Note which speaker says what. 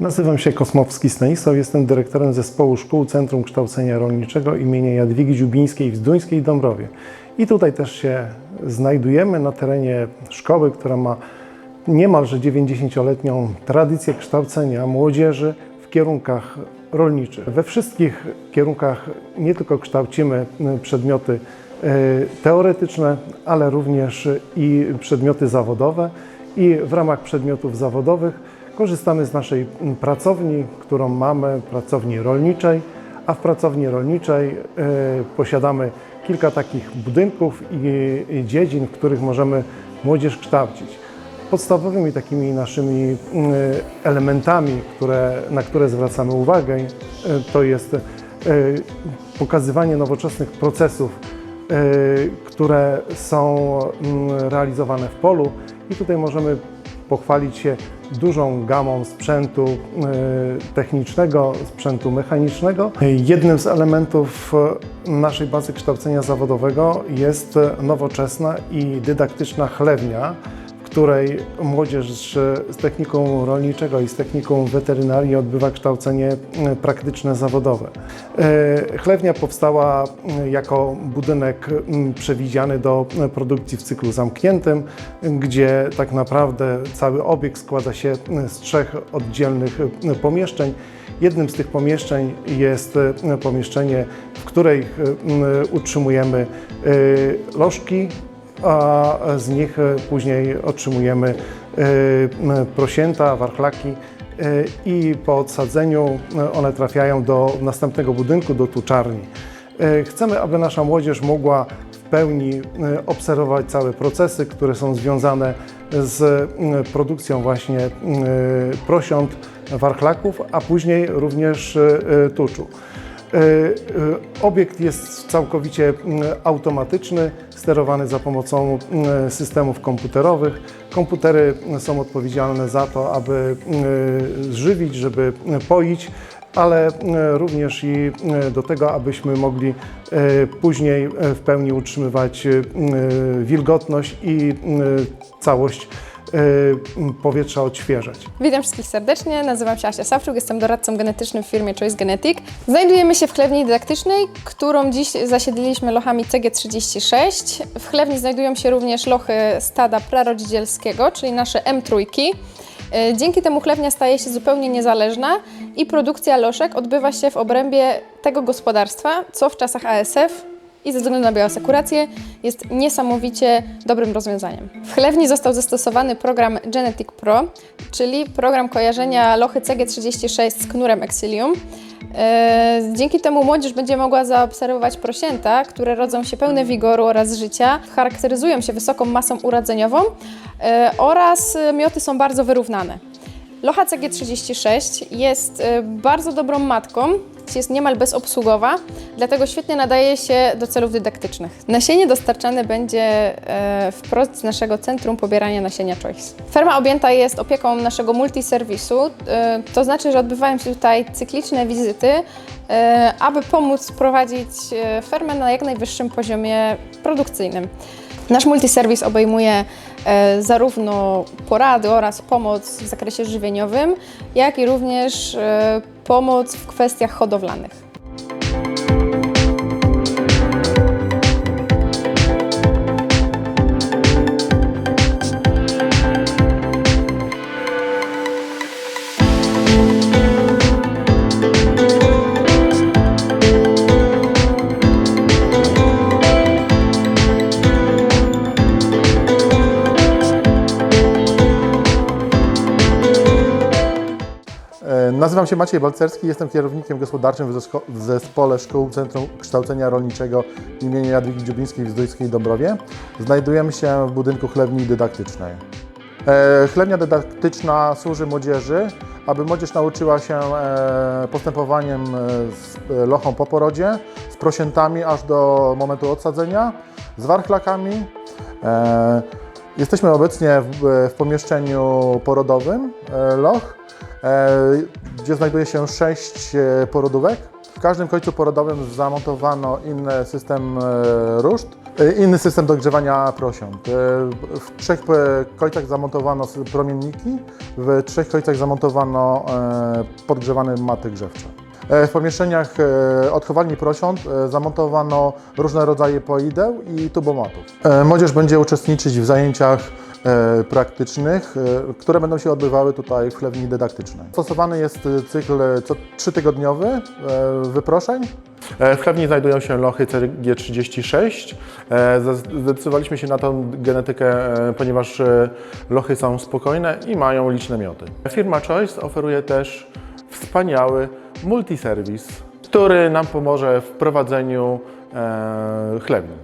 Speaker 1: Nazywam się Kosmowski Stanisław, jestem dyrektorem zespołu szkół Centrum Kształcenia Rolniczego imienia Jadwigi Dziubińskiej w Zduńskiej Dąbrowie. I tutaj też się znajdujemy na terenie szkoły, która ma niemalże 90-letnią tradycję kształcenia młodzieży w kierunkach rolniczych. We wszystkich kierunkach nie tylko kształcimy y, przedmioty y, teoretyczne, ale również i przedmioty zawodowe. I w ramach przedmiotów zawodowych korzystamy z naszej mm, pracowni, którą mamy, pracowni rolniczej, a w pracowni rolniczej y, posiadamy kilka takich budynków i, dziedzin, w których możemy młodzież kształcić. Podstawowymi takimi naszymi y, elementami, które, na które zwracamy uwagę, y, to jest y, pokazywanie nowoczesnych procesów, które są mm, realizowane w polu i tutaj możemy pochwalić się dużą gamą sprzętu y, technicznego, sprzętu mechanicznego. Jednym z elementów y, naszej bazy kształcenia zawodowego jest nowoczesna i dydaktyczna chlewnia, której młodzież z techniką rolniczego i z techniką weterynarii odbywa kształcenie e, praktyczne zawodowe. E, Chlewnia powstała e, jako budynek przewidziany do produkcji w cyklu zamkniętym, gdzie tak naprawdę cały obiekt składa się z trzech oddzielnych pomieszczeń. Jednym z tych pomieszczeń jest pomieszczenie, w której utrzymujemy lożki a z nich e, później otrzymujemy e, prosięta, warchlaki e, i po odsadzeniu one trafiają do następnego budynku, do tuczarni. Chcemy, aby nasza młodzież mogła w pełni obserwować całe procesy, które są związane z produkcją właśnie prosiąt, warchlaków, a później również tuczu. E, e, Obiekt jest całkowicie automatyczny, sterowany za pomocą systemów komputerowych. Komputery są odpowiedzialne za to, aby żywić, żeby poić, ale również i do tego, abyśmy mogli e, później w pełni utrzymywać wilgotność i całość powietrza odświeżać.
Speaker 2: Witam wszystkich serdecznie, nazywam się Asia Sawczuk, jestem doradcą genetycznym w firmie Choice Genetic. Znajdujemy się w chlewni dydaktycznej, którą dziś zasiedliliśmy lochami CG36. W chlewni znajdują się również lochy stada prarodzicielskiego, czyli nasze M3. E, Dzięki temu chlewnia staje się zupełnie niezależna i produkcja loszek odbywa się w obrębie tego gospodarstwa, co w czasach ASF i ze względu na bioasekurację jest niesamowicie dobrym rozwiązaniem. W chlewni został zastosowany program Genetic Pro, czyli program kojarzenia lochy CG36 z knurem Exilium. E, Dzięki temu młodzież będzie mogła zaobserwować prosięta, które rodzą się pełne wigoru oraz życia, charakteryzują się wysoką masą urodzeniową e, oraz mioty są bardzo wyrównane. Locha CG36 jest e, bardzo dobrą matką, jest niemal bezobsługowa, dlatego świetnie nadaje się do celów dydaktycznych. Nasienie dostarczane będzie e, wprost z naszego Centrum Pobierania Nasienia Choice. Ferma objęta jest opieką naszego multiserwisu, e, to znaczy, że odbywają się tutaj cykliczne wizyty, e, aby pomóc prowadzić fermę na jak najwyższym poziomie produkcyjnym. Nasz multiserwis obejmuje e, zarówno porady oraz pomoc w zakresie żywieniowym, jak i również e, pomoc w kwestiach hodowlanych.
Speaker 3: Nazywam się Maciej Balcerski, jestem kierownikiem gospodarczym w zespole Szkół Centrum Kształcenia Rolniczego im. Jadwigi Dziubińskiej w Zdojskiej Dąbrowie. Znajdujemy się w budynku chlewni dydaktycznej. E, Chlewnia dydaktyczna służy młodzieży, aby młodzież nauczyła się e, postępowaniem e, z lochą po porodzie, z prosiętami aż do momentu odsadzenia, z warchlakami. Jesteśmy obecnie w, pomieszczeniu porodowym loch, gdzie znajduje się sześć e, porodówek. W każdym końcu porodowym zamontowano inny system e, ruszt. E, Inny system do grzewania prosiąt. E, W trzech e, końcach zamontowano promienniki, w trzech końcach zamontowano e, podgrzewane maty grzewcze. E, W pomieszczeniach e, odchowalni prosiąt e, zamontowano różne rodzaje poideł i tubomatów. E, Młodzież będzie uczestniczyć w zajęciach e, praktycznych, e, które będą się odbywały tutaj w chlewni dydaktycznej. Stosowany jest e, cykl e, co trzytygodniowy e, wyproszeń. E, W chlewni znajdują się lochy CG36. E, zaz- Zdecydowaliśmy się na tą genetykę, e, ponieważ e, lochy są spokojne i mają liczne mioty. Firma Choice oferuje też wspaniały multiserwis, który nam pomoże w prowadzeniu e, chlewni.